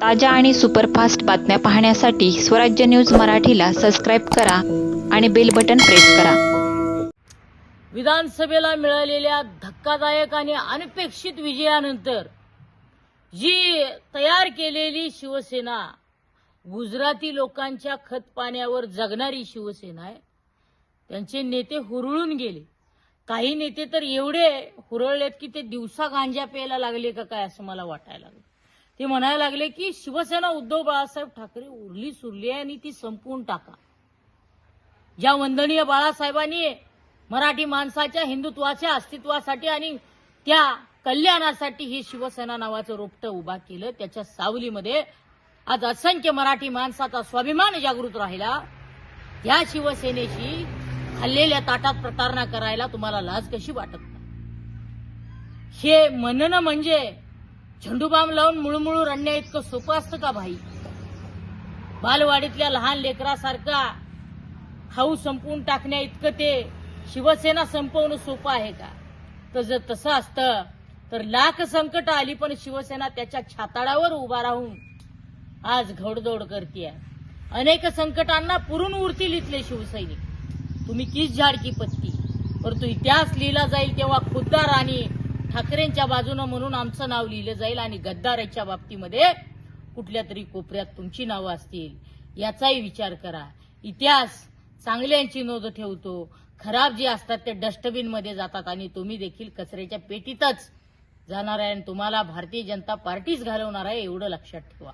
ताज्या आणि सुपरफास्ट बातम्या पाहण्यासाठी स्वराज्य न्यूज मराठीला सबस्क्राईब करा आणि बेल बटन प्रेस करा. विधानसभेला मिळालेल्या धक्कादायक आणि अनपेक्षित विजयानंतर जी तयार केलेली शिवसेना गुजराती लोकांच्या खतपाण्यावर जगणारी शिवसेना आहे. त्यांचे नेते हुरळून गेले. काही नेते तर एवढे हुरळलेत की ते दिवसा गांजा प्यायला लागले का काय असं मला वाटायला लागलं. ते म्हणायला लागले की शिवसेना उद्धव बाळासाहेब ठाकरे उरली सुरली आहे आणि ती संपवून टाका. ज्या वंदनीय बाळासाहेबांनी मराठी माणसाच्या हिंदुत्वाच्या अस्तित्वासाठी आणि त्या कल्याणासाठी ही शिवसेना नावाचं रोपटं उभा केलं त्याच्या सावलीमध्ये आज असंख्य मराठी माणसाचा स्वाभिमान जागृत राहिला. या शिवसेनेशी खाल्लेल्या ताटात प्रतारणा करायला तुम्हाला लाज कशी वाटत नाही? हे म्हणणं म्हणजे झेंडूबाम लावून मुळमुळू रडण्या इतकं सोपं असतं का भाई? बालवाडीतल्या लहान लेकरासारखा खाऊ संपवून टाकण्या इतकं ते शिवसेना संपवणं सोपं आहे का? तर जर तसं असतं तर लाख संकट आली पण शिवसेना त्याच्या छाताडावर उभा राहून आज घोडदौड करते अनेक संकटांना पुरून उरतील इथले शिवसैनिक. तुम्ही किस झाड की पत्ती. परंतु इतिहास लिहिला जाईल तेव्हा खुद्दार आणि ठाकरेंच्या बाजूनं म्हणून आमचं नाव लिहिलं जाईल आणि गद्दाराच्या बाबतीमध्ये कुठल्या तरी कोपऱ्यात तुमची नावं असतील याचाही विचार करा. इतिहास चांगल्यांची नोंद ठेवतो. खराब जे असतात ते डस्टबिनमध्ये जातात आणि तुम्ही देखील कचऱ्याच्या पेटीतच जाणार आहे आणि तुम्हाला भारतीय जनता पार्टीच घालवणार आहे एवढं लक्षात ठेवा.